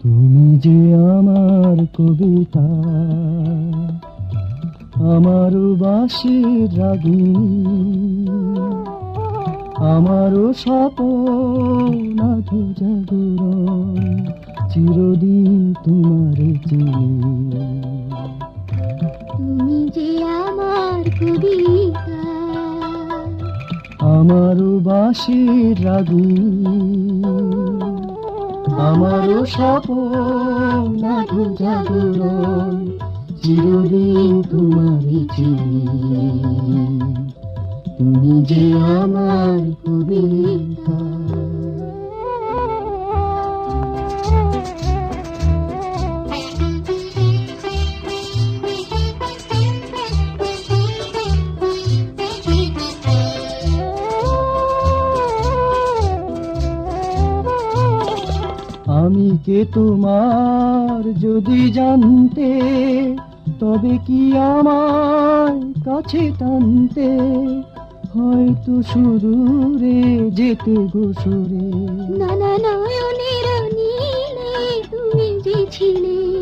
তুমি যে আমার কবিতা আমার বাসির রাগিনী আমারও স্বপন আধো জাগরণ চিরদিন তোমার চিনি তুমি যে আমার কবিতা আমারও বাসির রাগিনী আমারও স্বপন জাগরণ চিরদিন তোমার চিনি। তুমি যে আমার কবিতা। আমি কে তোমার যদি জানতে, তবে কি আমার কাছে টানতে? হয়তো সুরে। যেতে গোসরে নানা নয়নের নীলে তুমি যে ছিলে